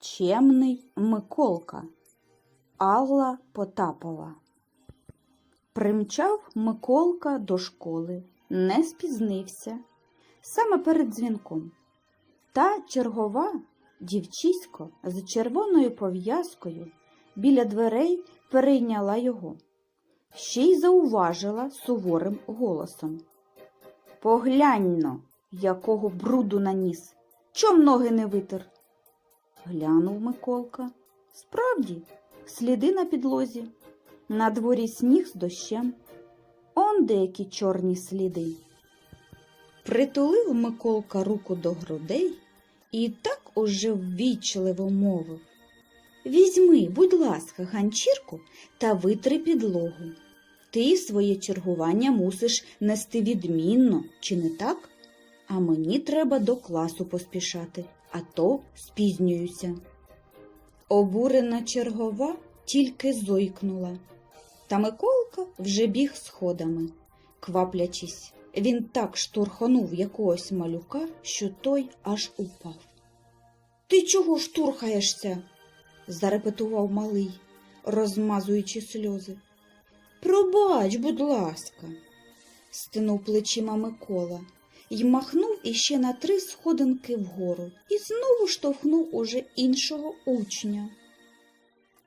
Чемний Миколка Алла Потапова Примчав Миколка до школи, не спізнився, саме перед дзвінком. Та чергова дівчисько з червоною пов'язкою біля дверей перейняла його. Ще й зауважила суворим голосом. Погляньно, якого бруду наніс, чом ноги не витер. Глянув Миколка. Справді, сліди на підлозі, на дворі сніг з дощем. Он деякі чорні сліди. Притулив Миколка руку до грудей і так уже ввічливо мовив. Візьми, будь ласка, ганчірку та витри підлогу. Ти своє чергування мусиш нести відмінно, чи не так? А мені треба до класу поспішати, а то спізнююся. Обурена чергова тільки зойкнула. Та Миколка вже біг сходами. Кваплячись, він так штурхонув якогось малюка, що той аж упав. Ти чого штурхаєшся? зарепетував малий, розмазуючи сльози. Пробач, будь ласка, стинув плечима Микола й махнув іще на три сходинки вгору і знову штовхнув уже іншого учня.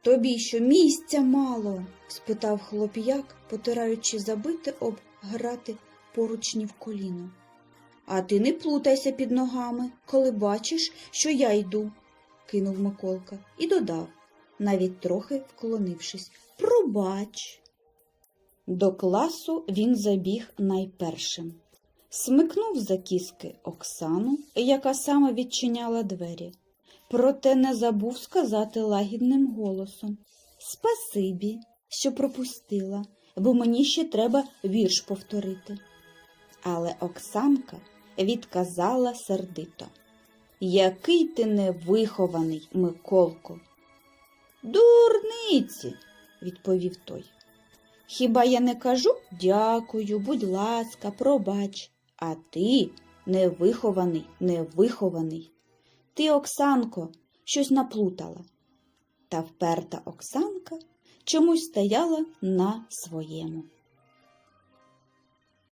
Тобі що місця мало? спитав хлоп'як, потираючи забити об грати поручні в коліно. А ти не плутайся під ногами, коли бачиш, що я йду, кинув Миколка і додав, навіть трохи вклонившись. Пробач. До класу він забіг найпершим. Смикнув за кіски Оксану, яка саме відчиняла двері, проте не забув сказати лагідним голосом Спасибі, що пропустила, бо мені ще треба вірш повторити. Але Оксанка відказала сердито. Який ти невихований, Миколко. Дурниці, відповів той. Хіба я не кажу дякую, будь ласка, пробач, а ти невихований, невихований. Ти, Оксанко, щось наплутала. Та вперта Оксанка чомусь стояла на своєму.